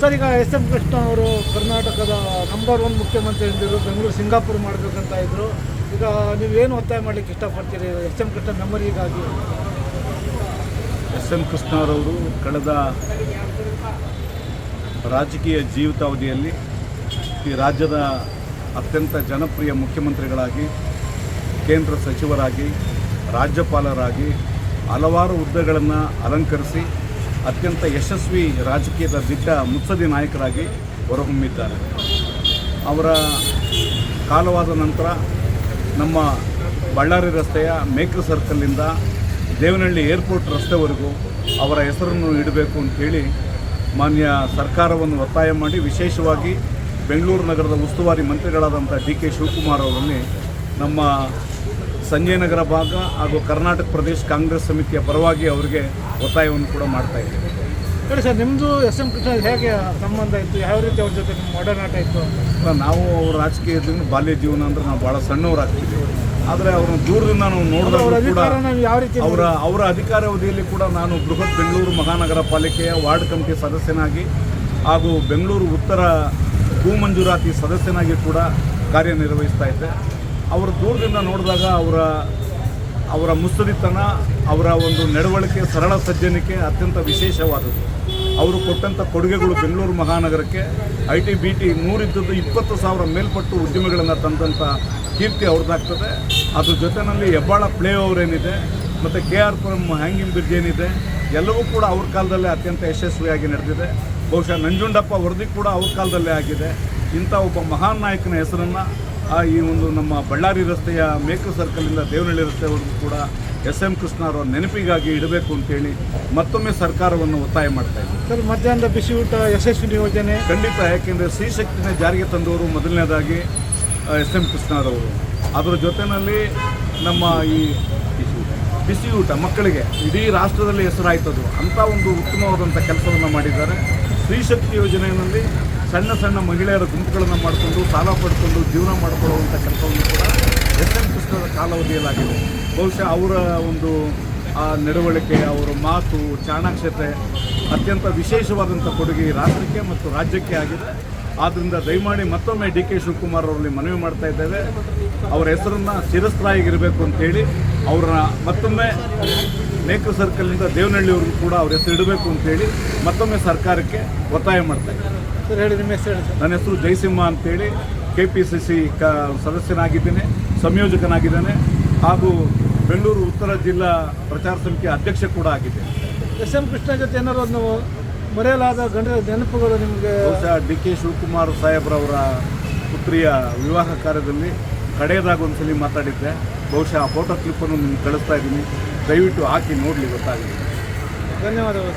Sir, ಈಗ S M Krishna ಅವರು ಕರ್ನಾಟಕದ ನಂಬರ್ ಒನ್ ಮುಖ್ಯಮಂತ್ರಿ ಎಂದಿದ್ರು, ಬೆಂಗಳೂರು ಸಿಂಗಾಪುರ್ ಮಾಡಬೇಕಂತ ಇದ್ರು. ಈಗ ನೀವೇನು ಒತ್ತಾಯ ಮಾಡಲಿಕ್ಕೆ ಇಷ್ಟಪಡ್ತೀರಿ? ಎಸ್ ಎಂ ಕೃಷ್ಣ ಮೆಮರಿಗಾಗಿ ಎಸ್ ಎಂ ಕೃಷ್ಣರವರು ಕಳೆದ ರಾಜಕೀಯ ಜೀವಿತಾವಧಿಯಲ್ಲಿ ಈ ರಾಜ್ಯದ ಅತ್ಯಂತ ಜನಪ್ರಿಯ ಮುಖ್ಯಮಂತ್ರಿಗಳಾಗಿ, ಕೇಂದ್ರ ಸಚಿವರಾಗಿ, ರಾಜ್ಯಪಾಲರಾಗಿ ಹಲವಾರು ಹುದ್ದೆಗಳನ್ನು ಅಲಂಕರಿಸಿ ಅತ್ಯಂತ ಯಶಸ್ವಿ ರಾಜಕೀಯದ ದಿಟ್ಟ ಮುತ್ಸದಿ ನಾಯಕರಾಗಿ ಹೊರಹೊಮ್ಮಿದ್ದಾರೆ. ಅವರ ಕಾಲವಾದ ನಂತರ ನಮ್ಮ ಬಳ್ಳಾರಿ ರಸ್ತೆಯ ಮೇಕ್ರ ಸರ್ಕಲ್ನಿಂದ ದೇವನಹಳ್ಳಿ ಏರ್ಪೋರ್ಟ್ ರಸ್ತೆವರೆಗೂ ಅವರ ಹೆಸರನ್ನು ಇಡಬೇಕು ಅಂತೇಳಿ ಮಾನ್ಯ ಸರ್ಕಾರವನ್ನು ಒತ್ತಾಯ ಮಾಡಿ ವಿಶೇಷವಾಗಿ ಬೆಂಗಳೂರು ನಗರದ ಉಸ್ತುವಾರಿ ಮಂತ್ರಿಗಳಾದಂಥ ಡಿ ಕೆ ಶಿವಕುಮಾರ್ ಅವರಲ್ಲಿ ನಮ್ಮ ಸಂಜಯ್ ನಗರ ಭಾಗ ಹಾಗೂ ಕರ್ನಾಟಕ ಪ್ರದೇಶ ಕಾಂಗ್ರೆಸ್ ಸಮಿತಿಯ ಪರವಾಗಿ ಅವರಿಗೆ ಒತ್ತಾಯವನ್ನು ಕೂಡ ಮಾಡ್ತಾ ಇದ್ದೀವಿ. ಹೇಳಿ ಸರ್ ನಿಮ್ಮದು ಎಸ್ ಎಂ ಕೃಷ್ಣ ಹೇಗೆ ಸಂಬಂಧ ಇತ್ತು? ಯಾವ ರೀತಿ ಅವ್ರ ಜೊತೆ ನಿಮ್ಮ ಒಡನಾಟ ಇತ್ತು ಅಲ್ಲ, ನಾವು ಅವ್ರ ರಾಜಕೀಯದಿಂದ ಬಾಲ್ಯ ಜೀವನ ಅಂದ್ರೆ ನಾವು ಭಾಳ ಸಣ್ಣವರಾಗ್ತೀವಿ ಆದರೆ ಅವ್ರನ್ನ ದೂರದಿಂದ ನಾವು ನೋಡಿದ ನೋಡಿದಾಗ ಕೂಡ ಯಾವ ರೀತಿ ಅವರ ಅವರ ಅಧಿಕಾರಾವಧಿಯಲ್ಲಿ ಕೂಡ ನಾನು ಬೃಹತ್ ಬೆಂಗಳೂರು ಮಹಾನಗರ ಪಾಲಿಕೆಯ ವಾರ್ಡ್ ಕಮಿಟಿ ಸದಸ್ಯನಾಗಿ ಹಾಗೂ ಬೆಂಗಳೂರು ಉತ್ತರ ಭೂಮಂಜೂರಾತಿ ಸದಸ್ಯನಾಗಿ ಕೂಡ ಕಾರ್ಯನಿರ್ವಹಿಸ್ತಾ ಇದ್ದೆ. ಅವರ ದೂರದಿಂದ ನೋಡಿದಾಗ ಅವರ ಅವರ ಮುಸುರಿತನ, ಅವರ ಒಂದು ನಡವಳಿಕೆ, ಸರಳ ಸಜ್ಜನಿಕೆ ಅತ್ಯಂತ ವಿಶೇಷವಾದದ್ದು. ಅವರು ಕೊಟ್ಟಂಥ ಕೊಡುಗೆಗಳು ಬೆಂಗಳೂರು ಮಹಾನಗರಕ್ಕೆ ಐ ಟಿ ಬಿ ಟಿ ನೂರಿದ್ದದ್ದು ಇಪ್ಪತ್ತು ಸಾವಿರ ಮೇಲ್ಪಟ್ಟು ಉದ್ಯಮಿಗಳನ್ನು ತಂದಂಥ ಕೀರ್ತಿ ಅವ್ರದ್ದಾಗ್ತದೆ. ಅದ್ರ ಜೊತೆಯಲ್ಲಿ ಹೆಬ್ಬಾಳ ಪ್ಲೇ ಓವರ್ ಏನಿದೆ, ಮತ್ತು K R Puram hanging bridge ಏನಿದೆ, ಎಲ್ಲವೂ ಕೂಡ ಅವ್ರ ಕಾಲದಲ್ಲೇ ಅತ್ಯಂತ ಯಶಸ್ವಿಯಾಗಿ ನಡೆದಿದೆ. ಬಹುಶಃ ನಂಜುಂಡಪ್ಪ ವರದಿ ಕೂಡ ಅವ್ರ ಕಾಲದಲ್ಲೇ ಆಗಿದೆ. ಇಂಥ ಒಬ್ಬ ಮಹಾನ್ ನಾಯಕನ ಹೆಸರನ್ನು ಆ ಈ ಒಂದು ನಮ್ಮ ಬಳ್ಳಾರಿ ರಸ್ತೆಯ ಮೇಕು ಸರ್ಕಲಿಂದ ದೇವನಹಳ್ಳಿ ರಸ್ತೆವರೆಗೂ ಕೂಡ ಎಸ್ ಎಂ ಕೃಷ್ಣ ಅವರ ನೆನಪಿಗಾಗಿ ಇಡಬೇಕು ಅಂತೇಳಿ ಮತ್ತೊಮ್ಮೆ ಸರ್ಕಾರವನ್ನು ಒತ್ತಾಯ ಮಾಡ್ತಾ ಇದ್ದೀವಿ ಸರ್ ಮಧ್ಯಾಹ್ನದ ಬಿಸಿ ಊಟ ಯಶಸ್ವಿ ಯೋಜನೆ ಖಂಡಿತ ಯಾಕೆಂದರೆ ಸ್ತ್ರೀ ಶಕ್ತಿನ ಜಾರಿಗೆ ತಂದವರು ಮೊದಲನೇದಾಗಿ ಎಸ್ ಎಂ ಕೃಷ್ಣರವರು. ಅದರ ಜೊತೆಯಲ್ಲಿ ನಮ್ಮ ಈ ಬಿಸಿ ಊಟ ಮಕ್ಕಳಿಗೆ ಇಡೀ ರಾಷ್ಟ್ರದಲ್ಲಿ ಹೆಸರಾಯ್ತದು. ಅಂಥ ಒಂದು ಉತ್ತಮವಾದಂಥ ಕೆಲಸವನ್ನು ಮಾಡಿದ್ದಾರೆ. ಸ್ತ್ರೀ ಶಕ್ತಿ ಯೋಜನೆಯಲ್ಲಿ ಸಣ್ಣ ಸಣ್ಣ ಮಹಿಳೆಯರ ಗುಂಪುಗಳನ್ನು ಮಾಡಿಕೊಂಡು ಸಾಲ ಪಡ್ಕೊಂಡು ಜೀವನ ಮಾಡಿಕೊಳ್ಳುವಂಥ ಕೆಲಸವನ್ನು ಕೂಡ ಎಸ್ ಎಂ ಕೃಷ್ಣರ ಕಾಲಾವಧಿಯಲ್ಲಾಗಿದೆ ಬಹುಶಃ ಅವರ ಒಂದು ಆ ನಡವಳಿಕೆ ಅವರ ಮಾತು ಚಾಣಾಕ್ಷತೆ ಅತ್ಯಂತ ವಿಶೇಷವಾದಂಥ ಕೊಡುಗೆ ರಾಷ್ಟ್ರಕ್ಕೆ ಮತ್ತು ರಾಜ್ಯಕ್ಕೆ ಆಗಿದೆ. ಆದ್ದರಿಂದ ದಯಮಾಡಿ ಮತ್ತೊಮ್ಮೆ ಡಿ ಕೆ ಶಿವಕುಮಾರ್ ಅವರಲ್ಲಿ ಮನವಿ ಮಾಡ್ತಾ ಇದ್ದೇವೆ. ಅವರ ಹೆಸರನ್ನು ಚಿರಸ್ಥಾಯಿಗಿರಬೇಕು ಅಂತೇಳಿ ಅವರ ಮತ್ತೊಮ್ಮೆ ಮೇಕರ್ ಸರ್ಕಲ್ನಿಂದ ದೇವನಹಳ್ಳಿಯವ್ರಿಗೂ ಕೂಡ ಅವ್ರ ಹೆಸರು ಇಡಬೇಕು ಅಂತೇಳಿ ಮತ್ತೊಮ್ಮೆ ಸರ್ಕಾರಕ್ಕೆ ಒತ್ತಾಯ ಮಾಡ್ತಾ ಹೇಳಿ ನನ್ನ ಹೆಸರು ಜಯಸಿಂಹ ಅಂತೇಳಿ ಕೆ ಪಿ ಸಿ ಸಿ ಕ ಸದಸ್ಯನಾಗಿದ್ದೇನೆ ಸಂಯೋಜಕನಾಗಿದ್ದೇನೆ ಹಾಗೂ ಬೆಂಗಳೂರು ಉತ್ತರ ಜಿಲ್ಲಾ ಪ್ರಚಾರ ಸಮಿತಿ ಅಧ್ಯಕ್ಷ ಕೂಡ ಆಗಿದ್ದೇನೆ ಎಸ್ ಎಂ ಕೃಷ್ಣ ಜೊತೆ ಏನಾದ್ರು ಒಂದು ಮರೆಯಲಾದ ಗಂಡ ನೆನಪುಗಳು ನಿಮಗೆ? ಬಹುಶಃ ಡಿ ಕೆ ಶಿವಕುಮಾರ್ ಸಾಹೇಬ್ರವರ ಪುತ್ರಿಯ ವಿವಾಹ ಕಾರ್ಯದಲ್ಲಿ ಕಡೆಯದಾಗ ಒಂದ್ಸಲಿ ಮಾತಾಡಿದ್ದೆ. ಬಹುಶಃ ಆ ಫೋಟೋ ಕ್ಲಿಪ್ಪನ್ನು ನಿಮ್ಗೆ ಕಳಿಸ್ತಾ ಇದ್ದೀನಿ. ದಯವಿಟ್ಟು ಹಾಕಿ ನೋಡಲಿ ಗೊತ್ತಾಗಲಿ. ಧನ್ಯವಾದಗಳು.